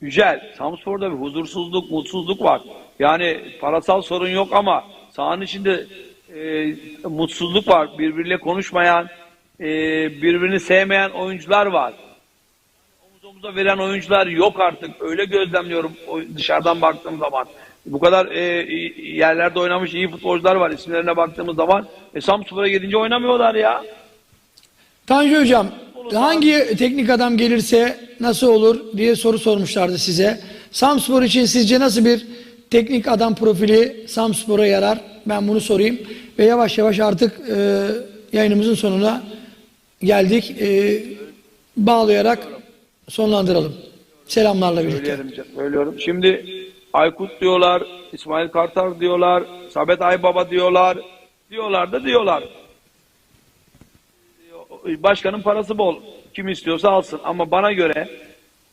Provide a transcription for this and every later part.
Yücel, Samspor'da bir huzursuzluk, mutsuzluk var. Yani parasal sorun yok ama sahanın içinde e, mutsuzluk var. Birbiriyle konuşmayan, e, birbirini sevmeyen oyuncular var. Omuz omuza veren oyuncular yok artık. Öyle gözlemliyorum dışarıdan baktığım zaman. Bu kadar e, yerlerde oynamış iyi futbolcular var. İsimlerine baktığımız zaman e, Samspor'a gidince oynamıyorlar ya. Tanju Hocam hangi teknik adam gelirse nasıl olur diye soru sormuşlardı size. Samspor için sizce nasıl bir teknik adam profili Samspor'a yarar? Ben bunu sorayım. Ve yavaş yavaş artık e, yayınımızın sonuna geldik. E, bağlayarak sonlandıralım. Selamlarla birlikte. Söylüyorum. Şimdi Aykut diyorlar, İsmail Kartal diyorlar, Sabet Aybaba diyorlar. Diyorlar da diyorlar. Başkanın parası bol. Kim istiyorsa alsın. Ama bana göre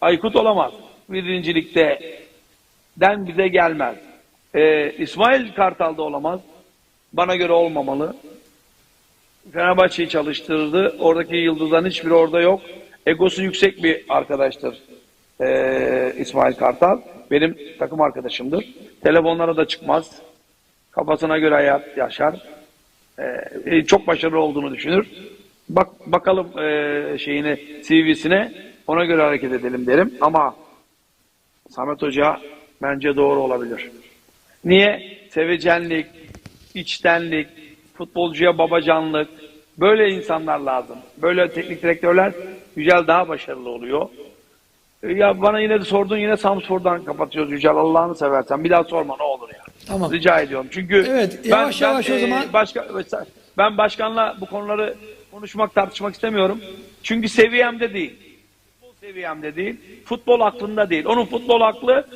Aykut olamaz. Birincilikte den bize gelmez. Ee, İsmail Kartal da olamaz. Bana göre olmamalı. Fenerbahçe'yi çalıştırdı. Oradaki yıldızların hiçbiri orada yok. Egosu yüksek bir arkadaştır ee, İsmail Kartal. Benim takım arkadaşımdır. Telefonlara da çıkmaz. Kafasına göre hayat yaşar. Ee, çok başarılı olduğunu düşünür. Bak bakalım ee, şeyine CV'sine ona göre hareket edelim derim. Ama Samet Hoca bence doğru olabilir. Niye? Sevecenlik, içtenlik, futbolcuya babacanlık, böyle insanlar lazım. Böyle teknik direktörler Yücel daha başarılı oluyor. E, Ya bana yine de sordun yine Samspor'dan kapatıyoruz Yücel Allah'ını seversen. Bir daha sorma ne olur ya. Tamam. Rica ediyorum. Çünkü Evet, yavaş yavaş o zaman- başka, ben başkanla bu konuları konuşmak tartışmak istemiyorum. Çünkü seviyemde değil. Futbol seviyemde değil. Futbol aklında değil. Onun futbol aklı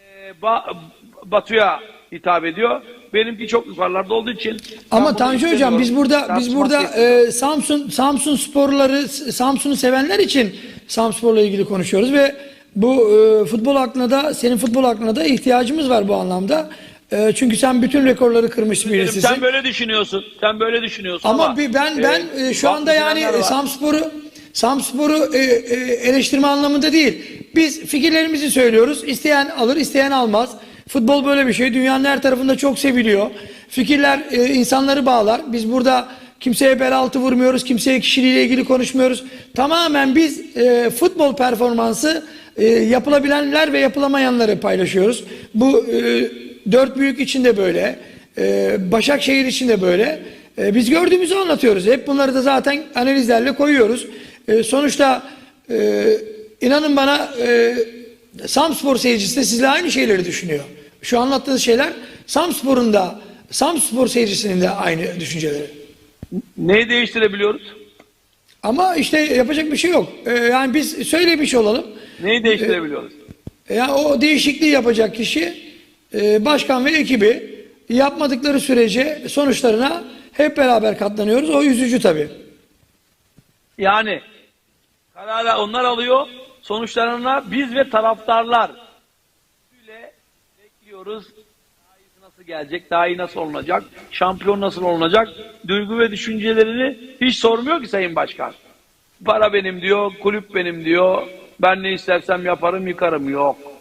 e, ba- Batu'ya hitap ediyor. Benimki çok yukarılarda olduğu için. Ama Tanju Hocam biz burada biz burada e, Samsun Samsun sporları Samsun'u sevenler için Samspor'la ilgili konuşuyoruz ve bu e, futbol aklına da senin futbol aklına da ihtiyacımız var bu anlamda. E, çünkü sen bütün rekorları kırmış birisisin. sen böyle düşünüyorsun. Sen böyle düşünüyorsun ama, Ama bir ben ben e, e, şu anda yani e. Samspor'u Samspor'u e, e, eleştirme anlamında değil. Biz fikirlerimizi söylüyoruz. İsteyen alır, isteyen almaz. Futbol böyle bir şey. Dünyanın her tarafında çok seviliyor. Fikirler e, insanları bağlar. Biz burada kimseye bel altı vurmuyoruz. Kimseye kişiliğiyle ilgili konuşmuyoruz. Tamamen biz e, futbol performansı e, yapılabilenler ve yapılamayanları paylaşıyoruz. Bu e, dört büyük için de böyle. E, Başakşehir için de böyle. E, biz gördüğümüzü anlatıyoruz. Hep bunları da zaten analizlerle koyuyoruz. E, sonuçta e, inanın bana e, Samspor seyircisi de sizle aynı şeyleri düşünüyor. Şu anlattığınız şeyler Samspor'un da Samspor seyircisinin de aynı düşünceleri. Neyi değiştirebiliyoruz? Ama işte yapacak bir şey yok. E, yani biz söylemiş olalım. Neyi değiştirebiliyoruz? E, Yani o değişikliği yapacak kişi e, başkan ve ekibi yapmadıkları sürece sonuçlarına hep beraber katlanıyoruz. O üzücü tabii. Yani kararı onlar alıyor, sonuçlarına biz ve taraftarlar böyle bekliyoruz. Daha iyisi nasıl gelecek, daha iyi nasıl olunacak, şampiyon nasıl olunacak, duygu ve düşüncelerini hiç sormuyor ki Sayın Başkan. Para benim diyor, kulüp benim diyor, ben ne istersem yaparım yıkarım, yok.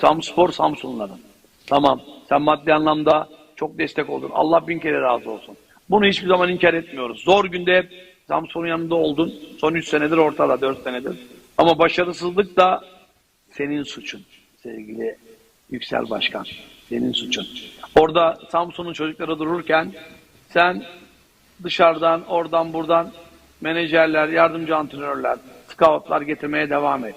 Samspor Samsunların. Tamam, sen maddi anlamda çok destek oldun. Allah bin kere razı olsun. Bunu hiçbir zaman inkar etmiyoruz. Zor günde hep Samsun'un yanında oldun. Son 3 senedir ortada, 4 senedir. Ama başarısızlık da senin suçun sevgili Yüksel Başkan. Senin suçun. Orada Samsun'un çocukları dururken sen dışarıdan, oradan, buradan menajerler, yardımcı antrenörler, scoutlar getirmeye devam et.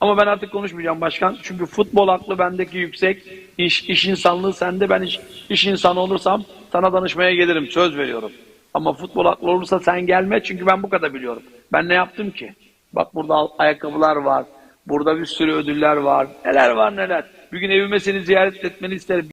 Ama ben artık konuşmayacağım başkan. Çünkü futbol aklı bendeki yüksek. İş, iş insanlığı sende. Ben iş, iş insanı olursam sana danışmaya gelirim. Söz veriyorum. Ama futbol aklı olursa sen gelme. Çünkü ben bu kadar biliyorum. Ben ne yaptım ki? Bak burada ayakkabılar var. Burada bir sürü ödüller var. Neler var neler. Bir gün evime seni ziyaret etmeni isterim.